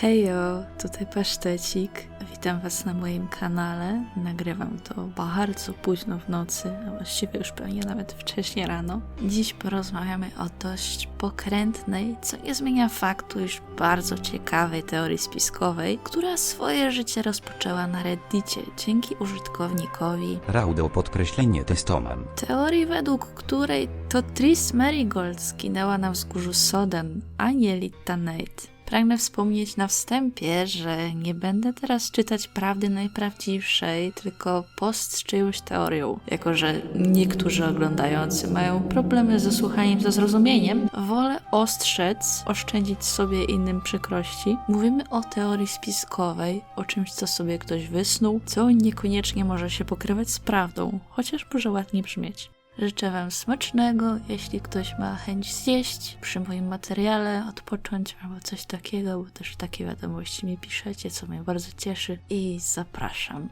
Hejo, tutaj Pasztecik. Witam Was na moim kanale. Nagrywam to bardzo późno w nocy, a właściwie już pewnie nawet wcześnie rano. Dziś porozmawiamy o dość pokrętnej, co nie zmienia faktu, iż bardzo ciekawej teorii spiskowej, która swoje życie rozpoczęła na Reddicie dzięki użytkownikowi Raudo podkreślenie testoman. Teorii, według której to Tris Marigold zginęła na wzgórzu Soden, a nie Litta Nate. Pragnę wspomnieć na wstępie, że nie będę teraz czytać prawdy najprawdziwszej, tylko post z czyjąś teorią. Jako, że niektórzy oglądający mają problemy ze słuchaniem, ze zrozumieniem, wolę ostrzec, oszczędzić sobie innym przykrości. Mówimy o teorii spiskowej, o czymś, co sobie ktoś wysnuł, co niekoniecznie może się pokrywać z prawdą, chociaż może ładnie brzmieć. Życzę Wam smacznego, jeśli ktoś ma chęć zjeść przy moim materiale, odpocząć albo coś takiego, bo też takie wiadomości mi piszecie, co mnie bardzo cieszy i zapraszam.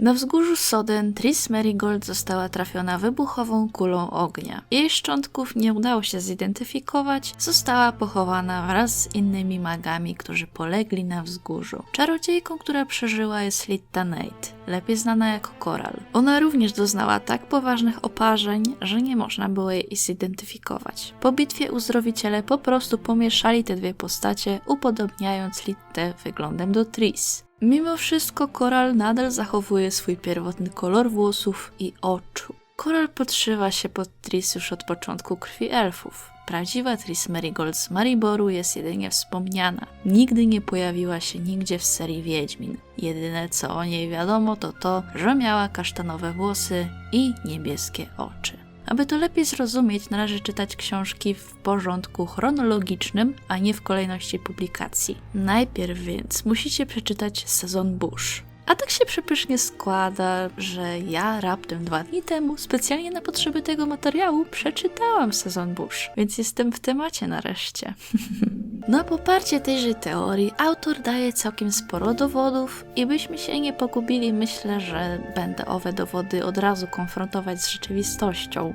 Na wzgórzu Soden Tris Marigold została trafiona wybuchową kulą ognia. Jej szczątków nie udało się zidentyfikować, została pochowana wraz z innymi magami, którzy polegli na wzgórzu. Czarodziejką, która przeżyła jest Litta Nate, lepiej znana jako Koral. Ona również doznała tak poważnych oparzeń, że nie można było jej zidentyfikować. Po bitwie uzdrowiciele po prostu pomieszali te dwie postacie, upodobniając Littę wyglądem do Tris. Mimo wszystko Koral nadal zachowuje swój pierwotny kolor włosów i oczu. Koral podszywa się pod Tris już od początku krwi elfów. Prawdziwa Tris Marigold z Mariboru jest jedynie wspomniana. Nigdy nie pojawiła się nigdzie w serii Wiedźmin. Jedyne co o niej wiadomo to to, że miała kasztanowe włosy i niebieskie oczy. Aby to lepiej zrozumieć, należy czytać książki w porządku chronologicznym, a nie w kolejności publikacji. Najpierw więc musicie przeczytać sezon Bush. A tak się przepysznie składa, że ja raptem dwa dni temu, specjalnie na potrzeby tego materiału, przeczytałam sezon Bush, więc jestem w temacie nareszcie. Na poparcie tejże teorii autor daje całkiem sporo dowodów i byśmy się nie pogubili, myślę, że będę owe dowody od razu konfrontować z rzeczywistością.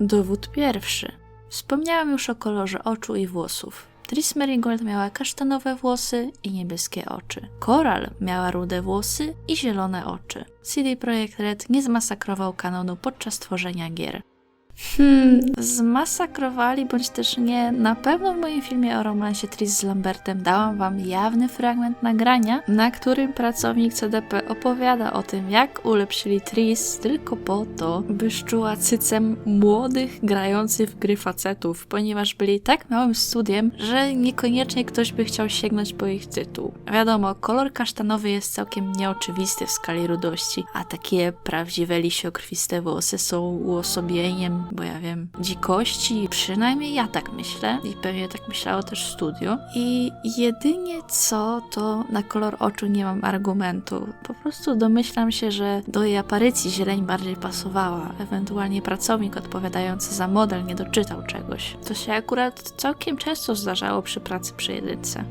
Dowód pierwszy. Wspomniałam już o kolorze oczu i włosów. Tris Merigold miała kasztanowe włosy i niebieskie oczy. Coral miała rude włosy i zielone oczy. CD Projekt Red nie zmasakrował kanonu podczas tworzenia gier. Hmm, zmasakrowali bądź też nie. Na pewno w moim filmie o romansie Tris z Lambertem dałam wam jawny fragment nagrania, na którym pracownik CDP opowiada o tym, jak ulepszyli Tris tylko po to, by szczuła cycem młodych, grających w gry facetów, ponieważ byli tak małym studiem, że niekoniecznie ktoś by chciał sięgnąć po ich tytuł. Wiadomo, kolor kasztanowy jest całkiem nieoczywisty w skali rudości, a takie prawdziwe lisiokrwiste włosy są uosobieniem bo ja wiem, dzikości, przynajmniej ja tak myślę i pewnie tak myślało też studio. I jedynie co, to na kolor oczu nie mam argumentu. Po prostu domyślam się, że do jej aparycji zieleń bardziej pasowała. Ewentualnie pracownik odpowiadający za model nie doczytał czegoś. To się akurat całkiem często zdarzało przy pracy przy jedynce.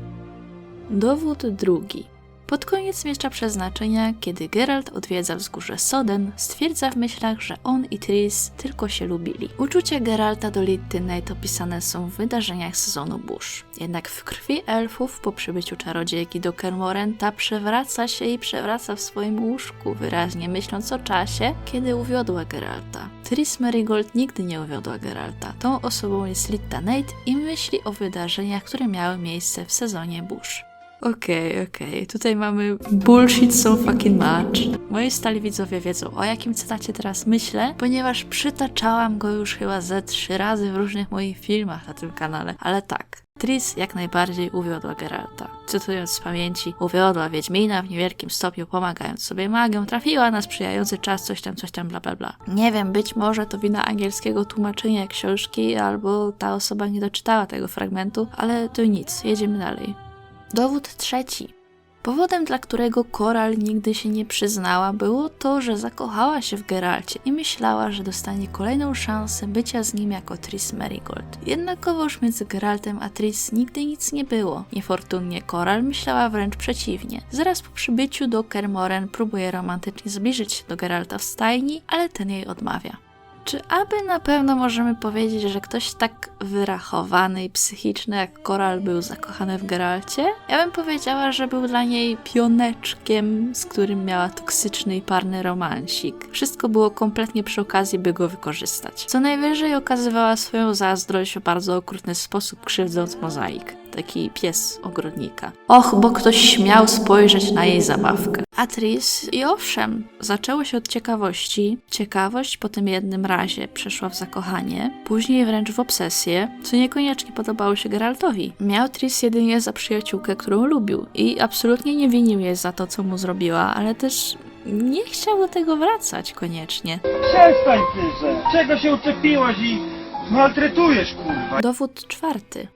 Dowód drugi. Pod koniec Miecza Przeznaczenia, kiedy Geralt odwiedza wzgórze Soden, stwierdza w myślach, że on i Tris tylko się lubili. Uczucia Geralta do Litty Nate opisane są w wydarzeniach sezonu Bush. Jednak w krwi elfów, po przybyciu czarodziejki do Kermorenta, przewraca się i przewraca w swoim łóżku, wyraźnie myśląc o czasie, kiedy uwiodła Geralta. Tris Merigold nigdy nie uwiodła Geralta. Tą osobą jest Litta Nate i myśli o wydarzeniach, które miały miejsce w sezonie Bush. Okej, okay, okej. Okay. Tutaj mamy bullshit so fucking much. Moi stali widzowie wiedzą, o jakim cytacie teraz myślę, ponieważ przytaczałam go już chyba ze trzy razy w różnych moich filmach na tym kanale. Ale tak, Tris jak najbardziej uwiodła Geralta. Cytując z pamięci, uwiodła Wiedźmina w niewielkim stopniu, pomagając sobie magią, trafiła na sprzyjający czas, coś tam, coś tam, bla, bla, bla. Nie wiem, być może to wina angielskiego tłumaczenia książki, albo ta osoba nie doczytała tego fragmentu, ale to nic, jedziemy dalej. Dowód trzeci. Powodem, dla którego Koral nigdy się nie przyznała, było to, że zakochała się w Geralcie i myślała, że dostanie kolejną szansę bycia z nim jako Tris Marigold. Jednakowoż między Geraltem a Tris nigdy nic nie było. Niefortunnie Koral myślała wręcz przeciwnie. Zaraz po przybyciu do Kermoren próbuje romantycznie zbliżyć się do Geralta w stajni, ale ten jej odmawia. Czy aby na pewno możemy powiedzieć, że ktoś tak wyrachowany i psychiczny jak Koral był zakochany w Geralcie? Ja bym powiedziała, że był dla niej pioneczkiem, z którym miała toksyczny i parny romansik. Wszystko było kompletnie przy okazji, by go wykorzystać. Co najwyżej okazywała swoją zazdrość w bardzo okrutny sposób, krzywdząc mozaik. Taki pies ogrodnika. Och, bo ktoś śmiał spojrzeć na jej zabawkę. A Tris, i owszem, zaczęło się od ciekawości. Ciekawość po tym jednym razie przeszła w zakochanie, później wręcz w obsesję, co niekoniecznie podobało się Geraltowi. Miał Tris jedynie za przyjaciółkę, którą lubił i absolutnie nie winił jej za to, co mu zrobiła, ale też nie chciał do tego wracać koniecznie. Przestań tyże! Czego się uczepiłaś i maltretujesz, kurwa? Dowód czwarty.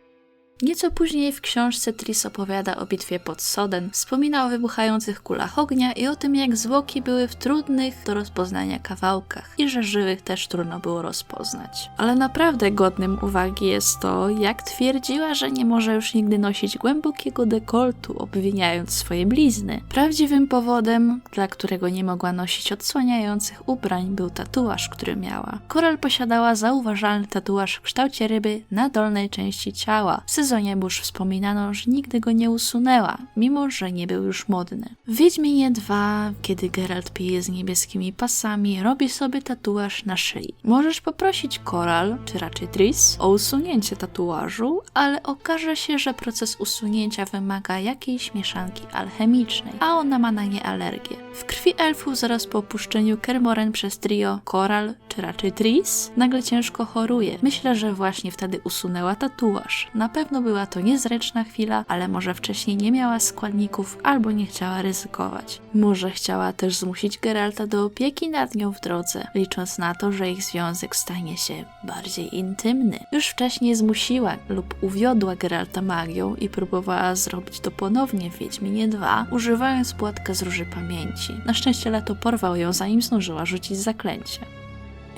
Nieco później w książce Tris opowiada o bitwie pod Soden, wspomina o wybuchających kulach ognia i o tym, jak zwłoki były w trudnych do rozpoznania kawałkach i że żywych też trudno było rozpoznać. Ale naprawdę godnym uwagi jest to, jak twierdziła, że nie może już nigdy nosić głębokiego dekoltu, obwiniając swoje blizny. Prawdziwym powodem, dla którego nie mogła nosić odsłaniających ubrań, był tatuaż, który miała. Koral posiadała zauważalny tatuaż w kształcie ryby na dolnej części ciała. W sezonie Bush wspominano, że nigdy go nie usunęła, mimo że nie był już modny. W Wiedźminie 2, kiedy Geralt pije z niebieskimi pasami, robi sobie tatuaż na szyi. Możesz poprosić Koral, czy raczej Tris, o usunięcie tatuażu, ale okaże się, że proces usunięcia wymaga jakiejś mieszanki alchemicznej, a ona ma na nie alergię. W krwi elfów zaraz po opuszczeniu Kermoren przez trio Koral, czy raczej Tris, nagle ciężko choruje. Myślę, że właśnie wtedy usunęła tatuaż. Na pewno była to niezręczna chwila, ale może wcześniej nie miała składników albo nie chciała ryzykować. Może chciała też zmusić Geralta do opieki nad nią w drodze, licząc na to, że ich związek stanie się bardziej intymny. Już wcześniej zmusiła lub uwiodła Geralta magią i próbowała zrobić to ponownie w Wiedźminie 2, używając płatkę z Róży Pamięci. Na szczęście Leto porwał ją, zanim zdążyła rzucić zaklęcie.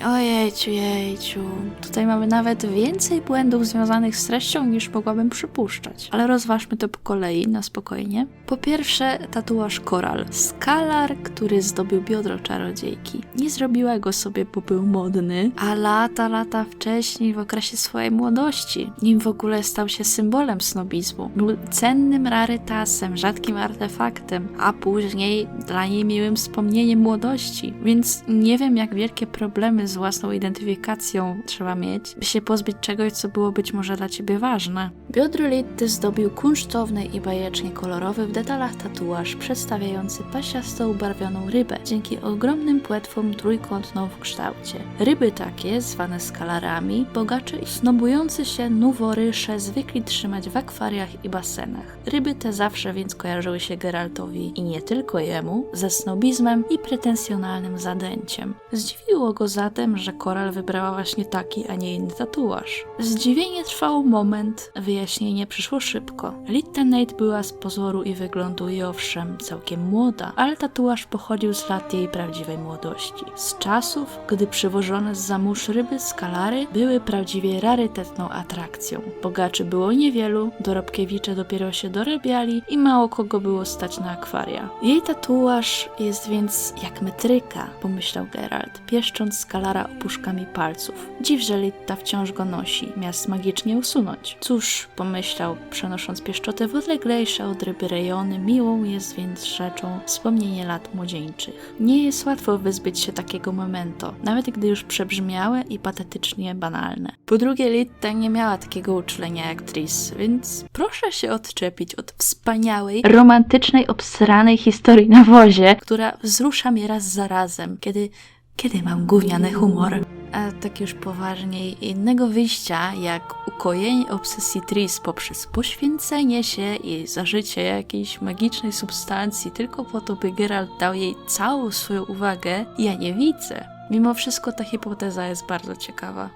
Ojejciu, jejciu. Tutaj mamy nawet więcej błędów związanych z treścią niż mogłabym przypuszczać. Ale rozważmy to po kolei, na spokojnie. Po pierwsze, tatuaż koral. Skalar, który zdobył biodro czarodziejki. Nie zrobiła go sobie, bo był modny, a lata, lata wcześniej, w okresie swojej młodości, nim w ogóle stał się symbolem snobizmu. Był cennym rarytasem, rzadkim artefaktem, a później dla niej miłym wspomnieniem młodości. Więc nie wiem, jak wielkie problemy z własną identyfikacją trzeba mieć, by się pozbyć czegoś, co było być może dla ciebie ważne. Biodro Litty zdobił kunsztowny i bajecznie kolorowy w detalach tatuaż przedstawiający pasiasto ubarwioną rybę, dzięki ogromnym płetwom trójkątną w kształcie. Ryby takie, zwane skalarami, bogacze i snobujący się nuworysze zwykli trzymać w akwariach i basenach. Ryby te zawsze więc kojarzyły się Geraltowi i nie tylko jemu, ze snobizmem i pretensjonalnym zadęciem. Zdziwiło go zatem, że Koral wybrała właśnie taki, a nie inny tatuaż. Zdziwienie trwało moment, wyjaśnienie przyszło szybko. Litta Nate była z pozoru i wyglądu i owszem całkiem młoda, ale tatuaż pochodził z lat jej prawdziwej młodości. Z czasów, gdy przywożone z zamórz ryby skalary były prawdziwie rarytetną atrakcją. Bogaczy było niewielu, dorobkiewicze dopiero się dorabiali i mało kogo było stać na akwaria. Jej tatuaż jest więc jak metryka, pomyślał Geralt, pieszcząc skalara opuszkami palców. Dziw, że Litta wciąż go nosi, miast magicznie usunąć. Cóż, pomyślał, przenosząc pieszczotę w odleglejsze od ryby rejony, miłą jest więc rzeczą wspomnienie lat młodzieńczych. Nie jest łatwo wyzbyć się takiego momento, nawet gdy już przebrzmiałe i patetycznie banalne. Po drugie, Litta nie miała takiego uczulenia jak Tris, więc proszę się odczepić od wspaniałej, romantycznej, obsranej historii na wozie, która wzrusza mnie raz za razem, kiedy kiedy mam gówniany humor. A tak już poważniej, innego wyjścia jak ukojenie obsesji Tris poprzez poświęcenie się i zażycie jakiejś magicznej substancji tylko po to, by Geralt dał jej całą swoją uwagę, ja nie widzę. Mimo wszystko ta hipoteza jest bardzo ciekawa.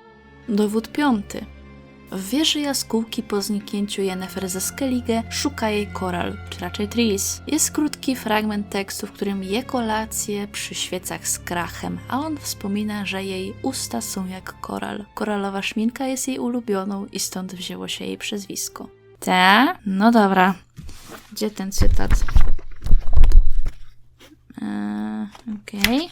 Dowód piąty. W wieży jaskółki po zniknięciu Yennefer ze Skellige szuka jej Koral, czy raczej Tris. Jest krótki fragment tekstu, w którym je kolację przy świecach z krachem, a on wspomina, że jej usta są jak koral. Koralowa szminka jest jej ulubioną i stąd wzięło się jej przezwisko. Ta? No dobra. Gdzie ten cytat? Eee, Okej.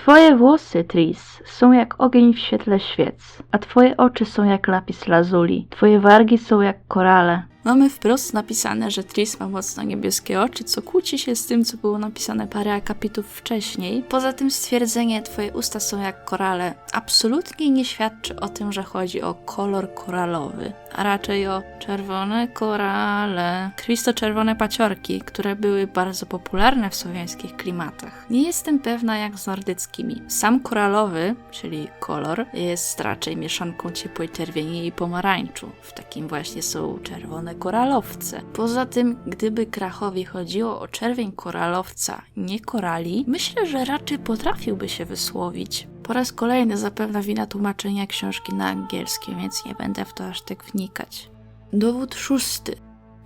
Twoje włosy, Tris, są jak ogień w świetle świec, a twoje oczy są jak lapis lazuli. Twoje wargi są jak korale. Mamy wprost napisane, że Tris ma mocno niebieskie oczy, co kłóci się z tym, co było napisane parę akapitów wcześniej. Poza tym stwierdzenie twoje usta są jak korale absolutnie nie świadczy o tym, że chodzi o kolor koralowy, a raczej o czerwone korale. Tris to czerwone paciorki, które były bardzo popularne w słowiańskich klimatach. Nie jestem pewna jak z nordyckimi. Sam koralowy, czyli kolor, jest raczej mieszanką ciepłej czerwieni i pomarańczu. W takim właśnie są czerwone koralowce. Poza tym, gdyby Krachowi chodziło o czerwień koralowca, nie korali, myślę, że raczej potrafiłby się wysłowić. Po raz kolejny zapewne wina tłumaczenia książki na angielski, więc nie będę w to aż tak wnikać. Dowód szósty.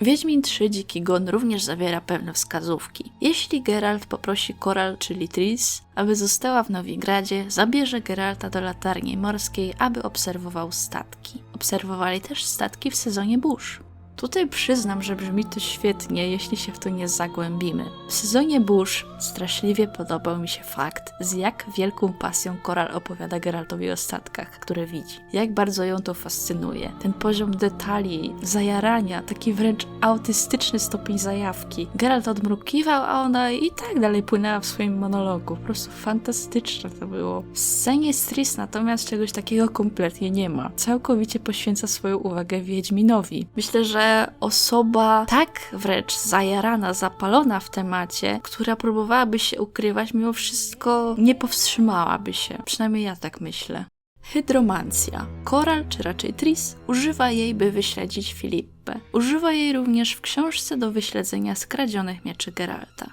Wiedźmin 3 Dziki Gon również zawiera pewne wskazówki. Jeśli Geralt poprosi Koral, czyli Tris, aby została w Nowigradzie, zabierze Geralta do latarni morskiej, aby obserwował statki. Obserwowali też statki w sezonie burz. Tutaj przyznam, że brzmi to świetnie, jeśli się w to nie zagłębimy. W sezonie burz straszliwie podobał mi się fakt, z jak wielką pasją Koral opowiada Geraltowi o statkach, które widzi. Jak bardzo ją to fascynuje. Ten poziom detali, zajarania, taki wręcz autystyczny stopień zajawki. Geralt odmrukiwał, a ona i tak dalej płynęła w swoim monologu. Po prostu fantastyczne to było. W scenie z Tris natomiast czegoś takiego kompletnie nie ma. Całkowicie poświęca swoją uwagę Wiedźminowi. Myślę, że osoba tak wręcz zajarana, zapalona w temacie, która próbowałaby się ukrywać, mimo wszystko nie powstrzymałaby się. Przynajmniej ja tak myślę. Hydromancja. Koral, czy raczej Tris, używa jej, by wyśledzić Filippę. Używa jej również w książce do wyśledzenia skradzionych mieczy Geralta.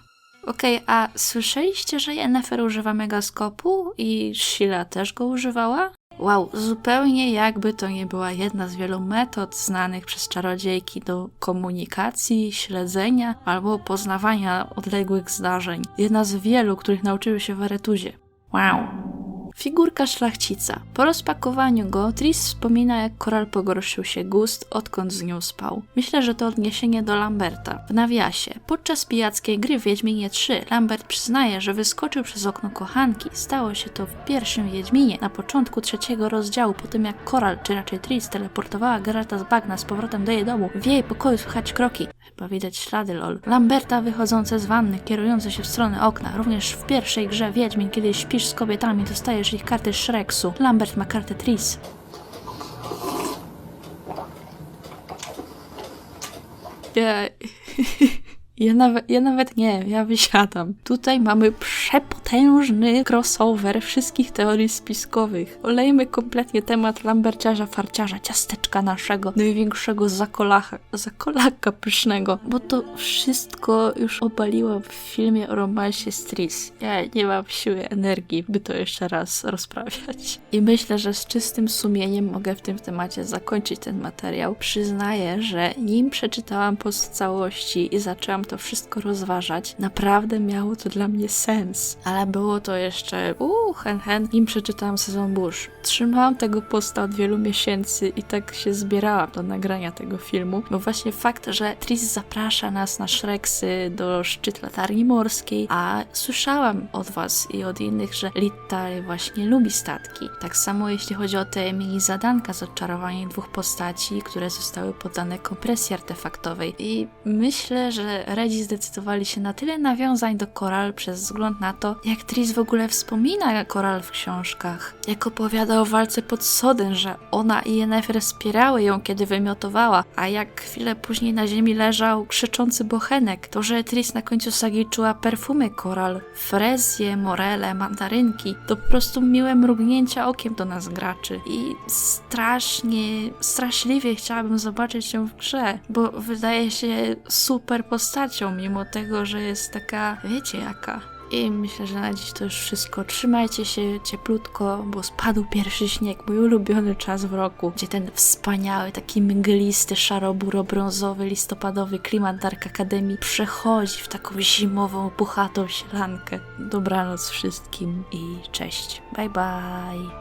Okej, a słyszeliście, że Yennefer używa megaskopu i Sheila też go używała? Wow, zupełnie jakby to nie była jedna z wielu metod znanych przez czarodziejki do komunikacji, śledzenia albo poznawania odległych zdarzeń. Jedna z wielu, których nauczyły się w Aretuzie. Wow. Figurka szlachcica. Po rozpakowaniu go Tris wspomina, jak Koral pogorszył się gust, odkąd z nią spał. Myślę, że to odniesienie do Lamberta. W nawiasie. Podczas pijackiej gry w Wiedźminie 3 Lambert przyznaje, że wyskoczył przez okno kochanki. Stało się to w pierwszym Wiedźminie, na początku trzeciego rozdziału, po tym jak Koral, czy raczej Tris, teleportowała Geralta z bagna z powrotem do jej domu. W jej pokoju słychać kroki. Chyba widać ślady lol. Lamberta wychodzące z wanny, kierujące się w stronę okna. Również w pierwszej grze Wiedźmin, kiedy śpisz z kobietami, dostajesz ich karty Shreksu. Lambert ma kartę Tris. Ja... Ja nawet, ja nawet nie, ja wysiadam. Tutaj mamy przepotężny crossover wszystkich teorii spiskowych. Olejmy kompletnie temat lamberciarza, farciarza, ciasteczka naszego, największego zakolacha, zakolaka pysznego, bo to wszystko już obaliłam w filmie o romansie z Tris. Ja nie mam siły, energii, by to jeszcze raz rozprawiać. I myślę, że z czystym sumieniem mogę w tym temacie zakończyć ten materiał. Przyznaję, że nim przeczytałam post całości i zaczęłam to wszystko rozważać, naprawdę miało to dla mnie sens. Ale było to jeszcze, uuu, hen hen, nim przeczytałam sezon burz. Trzymałam tego posta od wielu miesięcy i tak się zbierałam do nagrania tego filmu, bo właśnie fakt, że Tris zaprasza nas na Shreksy do szczyt latarni morskiej, a słyszałam od was i od innych, że Litta właśnie lubi statki. Tak samo jeśli chodzi o te mini zadanka z odczarowaniem dwóch postaci, które zostały poddane kompresji artefaktowej. I myślę, że Redzi zdecydowali się na tyle nawiązań do Koral przez wzgląd na to, jak Tris w ogóle wspomina Koral w książkach. Jak opowiada o walce pod Soden, że ona i Yennefer wspierały ją, kiedy wymiotowała, a jak chwilę później na ziemi leżał krzyczący bochenek. To, że Tris na końcu sagi czuła perfumy Koral, frezje, morele, mandarynki, to po prostu miłe mrugnięcia okiem do nas graczy. I strasznie, straszliwie chciałabym zobaczyć ją w grze, bo wydaje się super postacią, mimo tego, że jest taka, wiecie jaka. I myślę, że na dziś to już wszystko. Trzymajcie się cieplutko, bo spadł pierwszy śnieg, mój ulubiony czas w roku, gdzie ten wspaniały, taki mglisty, szaro-buro-brązowy, listopadowy klimat Dark Academy przechodzi w taką zimową, puchatą sielankę. Dobranoc wszystkim i cześć. Bye bye.